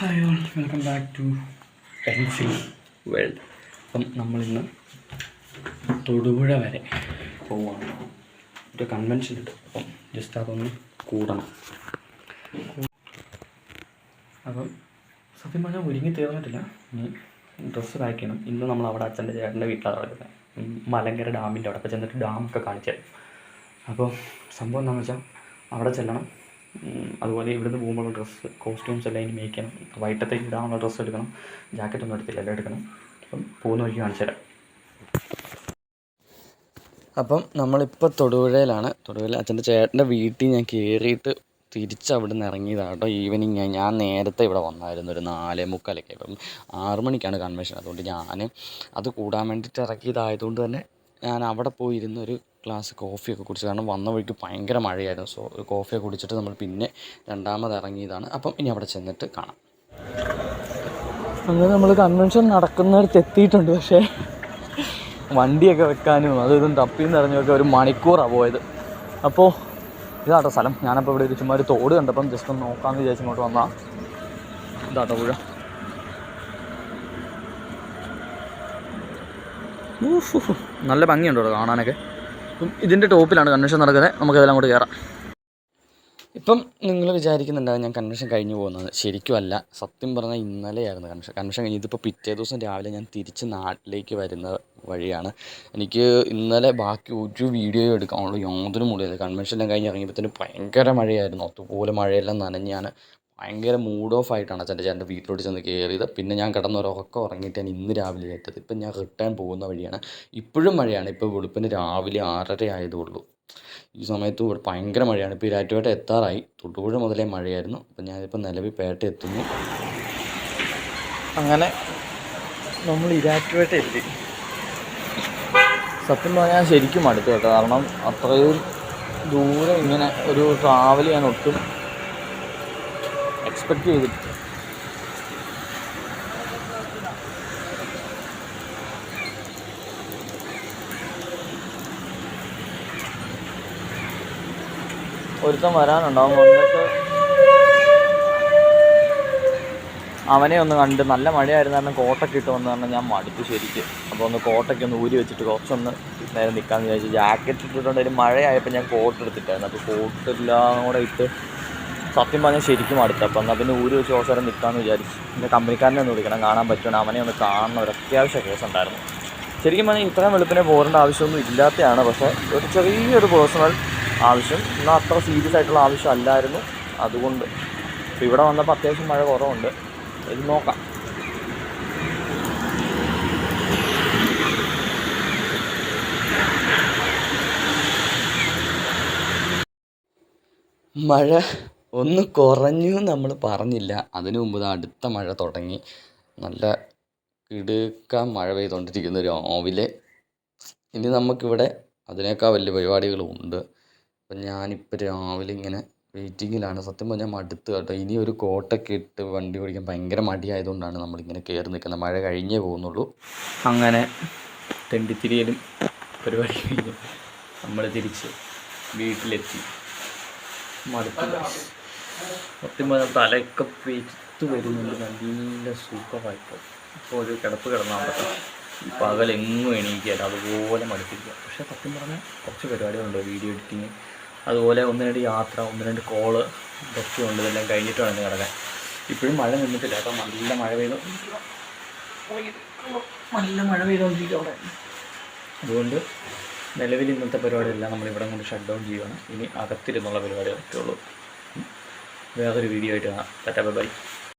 Hi all welcome back to pencil world അപ്പം നമ്മളിന്ന് തൊടുപുഴ വരെ പോവാണ്. ഒരു കൺവെൻഷൻ ഉണ്ട്. അപ്പം ജസ്റ്റ് അതൊന്ന് കൂടണം. അപ്പം സത്യം പറഞ്ഞാൽ ഒരുങ്ങി തീർന്നിട്ടില്ല ഇനി ഡ്രസ്സ് പാക്ക് ചെയ്യണം. ഇന്ന് നമ്മൾ അവിടെ അച്ഛന്റെ ചേട്ടന്റെ വീട്ടിലാണ് നടക്കുന്നത്. ഉം, മലങ്കര ഡാമിന്റെ അവിടെ. അപ്പോൾ ചെന്നിട്ട് ഡാമൊക്കെ കാണിച്ചു തരും. അപ്പോൾ സംഭവം എന്താണെന്ന് വെച്ചാൽ അവിടെ ചെല്ലണം. അതുപോലെ ഇവിടുന്ന് പോകുമ്പോൾ ഡ്രസ്സ് കോസ്റ്റ്യൂംസ് എല്ലാം ഇനി മേക്ക് വൈകിട്ടത്തേക്ക് ഇടാനുള്ള ഡ്രസ്സ് എടുക്കണം. ജാക്കറ്റ് ഒന്നും എടുത്തില്ല എല്ലാം എടുക്കണം. അപ്പം പോകുന്ന വഴിക്ക് കാണിച്ചു തരാം. അപ്പം നമ്മളിപ്പോൾ തൊടുപുഴയിലാണ്. തൊടുപുഴ അച്ഛന്റെ ചേട്ടന്റെ വീട്ടിൽ ഞാൻ കയറിയിട്ട് തിരിച്ച് അവിടെ നിന്ന് ഇറങ്ങിയതാണ് കേട്ടോ. ഈവനിങ് ഞാൻ നേരത്തെ ഇവിടെ വന്നായിരുന്നു. ഒരു നാല് മുക്കാലൊക്കെ അപ്പം ആറു മണിക്കാണ് കൺവെൻഷൻ അതുകൊണ്ട് ഞാൻ അത് കൂടാൻ വേണ്ടിയിട്ട് ഇറക്കിയതായതുകൊണ്ട് തന്നെ ഞാൻ അവിടെ പോയിരുന്നൊരു ഗ്ലാസ് കോഫിയൊക്കെ കുടിച്ചു കാരണം വന്ന വഴിക്ക് ഭയങ്കര മഴയായിരുന്നു. സോ കോഫിയൊക്കെ കുടിച്ചിട്ട് നമ്മൾ പിന്നെ രണ്ടാമത് ഇറങ്ങിയതാണ്. അപ്പം ഇനി അവിടെ ചെന്നിട്ട് കാണാം. അങ്ങനെ നമ്മൾ കൺവെൻഷൻ നടക്കുന്നിടത്ത് എത്തിയിട്ടുണ്ട്. പക്ഷേ വണ്ടിയൊക്കെ വെക്കാനും അതും ഇതും തപ്പിയും നിറഞ്ഞൊക്കെ ഒരു മണിക്കൂറാണ് പോയത്. അപ്പോൾ ഇതാട്ടോ സ്ഥലം. ഞാനപ്പോൾ ഇവിടെ ഒരു ചുമ്മാ ഒരു തോട് കണ്ടപ്പം ജസ്റ്റ് ഒന്ന് നോക്കാമെന്ന് വിചാരിച്ചു ഇങ്ങോട്ട് വന്നാൽ ഇതാട്ടോ പുഴ. നല്ല ഭംഗിയുണ്ടോ കാണാനൊക്കെ? അപ്പം ഇതിന്റെ ടോപ്പിലാണ് കൺവെൻഷൻ നടക്കുന്നത്. നമുക്കതെല്ലാം അങ്ങോട്ട് കയറാം. ഇപ്പം നിങ്ങൾ വിചാരിക്കുന്നുണ്ടാവും ഞാൻ കൺവെൻഷൻ കഴിഞ്ഞു പോകുന്നത്. ശരിക്കും അല്ല. സത്യം പറഞ്ഞാൽ ഇന്നലെയായിരുന്നു കൺവെൻഷൻ. കൺവെൻഷൻ കഴിഞ്ഞ് ഇതിപ്പോൾ പിറ്റേ ദിവസം രാവിലെ ഞാൻ തിരിച്ച് നാട്ടിലേക്ക് വരുന്ന വഴിയാണ്. എനിക്ക് ഇന്നലെ ബാക്കി ഒരു വീഡിയോ എടുക്കാനുള്ള യാതൊരു മൂടിയത് കൺവെൻഷനെല്ലാം കഴിഞ്ഞ് ഇറങ്ങിയപ്പോഴത്തേന് ഭയങ്കര മഴയായിരുന്നു. അതുപോലെ മഴയെല്ലാം നനഞ്ഞാണ് ഭയങ്കര മൂഡ് ഓഫ് ആയിട്ടാണ് അച്ഛന്റെ ചേട്ടന്റെ വീട്ടിലോട്ട് ചെന്ന് കയറിയത്. പിന്നെ ഞാൻ കിടന്ന് ഒരു ഉറക്കം ഉറങ്ങിയിട്ട് ഞാൻ ഇന്ന് രാവിലെ ഏറ്റത് ഇപ്പം ഞാൻ റിട്ടേൺ പോകുന്ന വഴിയാണ്. ഇപ്പോഴും മഴയാണ്. ഇപ്പോൾ വെളുപ്പിന് രാവിലെ ആറര ആയതുള്ളൂ ഈ സമയത്ത് ഭയങ്കര മഴയാണ്. ഇപ്പോൾ ഇരാറ്റുപേട്ട എത്താറായി. തൊടുപുഴ മുതലേ മഴയായിരുന്നു. അപ്പം ഞാനിപ്പോൾ നിലവിൽ പേട്ട എത്തുന്നു. അങ്ങനെ നമ്മൾ ഇരാറ്റുപേട്ട എത്തി. സത്യം പറഞ്ഞാൽ ശരിക്കും അടുത്ത് കേട്ടോ. കാരണം അത്രയും ദൂരം ഇങ്ങനെ ഒരു ട്രാവൽ ചെയ്യാൻ ഒട്ടും എക്സ്പെക്റ്റ് ചെയ്തിട്ട്. ഒരുത്തം വരാനുണ്ടാവും അവനെ ഒന്ന് കണ്ട് നല്ല മഴയായിരുന്ന കാരണം കോട്ടൊക്കെ ഇട്ട് വന്നു കാരണം ഞാൻ മടുത്തു ശരിക്ക്. അപ്പോൾ ഒന്ന് കോട്ടൊക്കെ ഒന്ന് ഊരി വെച്ചിട്ട് കുറച്ചൊന്ന് നേരം നിൽക്കാമെന്ന് വിചാരിച്ചു ജാക്കറ്റ് ഇട്ടിട്ടുണ്ടെങ്കിൽ മഴയായപ്പോൾ ഞാൻ കോട്ട് എടുത്തിട്ടായിരുന്നു. അപ്പോൾ കോട്ടെല്ലാം കൂടെ ഇട്ട് സത്യം പറഞ്ഞാൽ ശരിക്കും അടുത്ത്. അപ്പം എന്നാൽ പിന്നെ ഊര് വെച്ച് അവസരം നിൽക്കാമെന്ന് വിചാരിച്ചു. പിന്നെ കമ്പനിക്കാരനെ ഒന്ന് വിളിക്കണം കാണാൻ പറ്റുമോ അവനെ ഒന്ന് കാണണം. ഒരു അത്യാവശ്യ കേസ് ഉണ്ടായിരുന്നു. ശരിക്കും പറഞ്ഞാൽ ഇത്രയും വെളുപ്പിനെ പോരേണ്ട ആവശ്യമൊന്നും ഇല്ലാത്തതാണ് പക്ഷേ ഒരു ചെറിയൊരു പേഴ്സണൽ ആവശ്യം. എന്നാൽ അത്ര സീരിയസ് ആയിട്ടുള്ള ആവശ്യം അല്ലായിരുന്നു. അതുകൊണ്ട് ഇപ്പോൾ ഇവിടെ വന്നപ്പോൾ അത്യാവശ്യം മഴ കുറവുണ്ട്. ഇത് നോക്കാം. മഴ ഒന്ന് കുറഞ്ഞു നമ്മൾ പറഞ്ഞില്ല. അതിനു മുമ്പ് ദാ അടുത്ത മഴ തുടങ്ങി. നല്ല കിടുക്കാൻ മഴ പെയ്തുകൊണ്ടിരിക്കുന്നു രാവിലെ ഇനി നമുക്കിവിടെ അതിനേക്കാൾ വലിയ പരിപാടികളുണ്ട് അപ്പം ഞാനിപ്പോൾ രാവിലെ ഇങ്ങനെ വെയിറ്റിങ്ങിലാണ്. സത്യം പറഞ്ഞാൽ മടുത്ത് കേട്ടോ. ഇനി ഒരു കോട്ടൊക്കെ ഇട്ട് വണ്ടി ഓടിക്കാൻ ഭയങ്കര മടിയായതുകൊണ്ടാണ് നമ്മളിങ്ങനെ കയറി നിൽക്കുന്നത്. മഴ കഴിഞ്ഞേ പോകുന്നുള്ളൂ. അങ്ങനെ തെണ്ടിത്തിരിയലും പരിപാടി കഴിഞ്ഞു നമ്മൾ തിരിച്ച് വീട്ടിലെത്തി. മടുത്ത്. സത്യം പറഞ്ഞാൽ തലയൊക്കെ പെരുത്ത് വരുന്നുണ്ട്. നല്ല സുഖമായിട്ട്. ഇപ്പോൾ ഒരു കിടപ്പ് കിടന്നാൽ പറ്റും ഈ പകലെങ്ങും എണീക്കുകയല്ല അതുപോലെ മടുപ്പിക്കുക പക്ഷേ സത്യം പറഞ്ഞാൽ കുറച്ച് പരിപാടികളുണ്ട്. വീഡിയോ എഡിറ്റിങ് അതുപോലെ ഒന്ന് രണ്ട് യാത്ര ഒന്ന് രണ്ട് കോൾ ഇതൊക്കെ ഉണ്ട്. ഇതെല്ലാം കഴിഞ്ഞിട്ട് വേണം കിടക്കാൻ. ഇപ്പോഴും മഴ നിന്നിട്ടില്ല. കേട്ടോ നല്ല മഴ പെയ്തു. നല്ല മഴ പെയ്തുകൊണ്ടിരിക്കും അവിടെ. അതുകൊണ്ട് നിലവിൽ ഇന്നത്തെ പരിപാടിയെല്ലാം നമ്മളിവിടെ കൊണ്ട് ഷട്ട് ഡൗൺ ചെയ്യുകയാണ് ഇനി അകത്തിരുന്നുള്ള പരിപാടികളൊക്കെ ഉള്ളൂ. വേറൊരു വീഡിയോ ആയിട്ട് കാണാം. Tata bye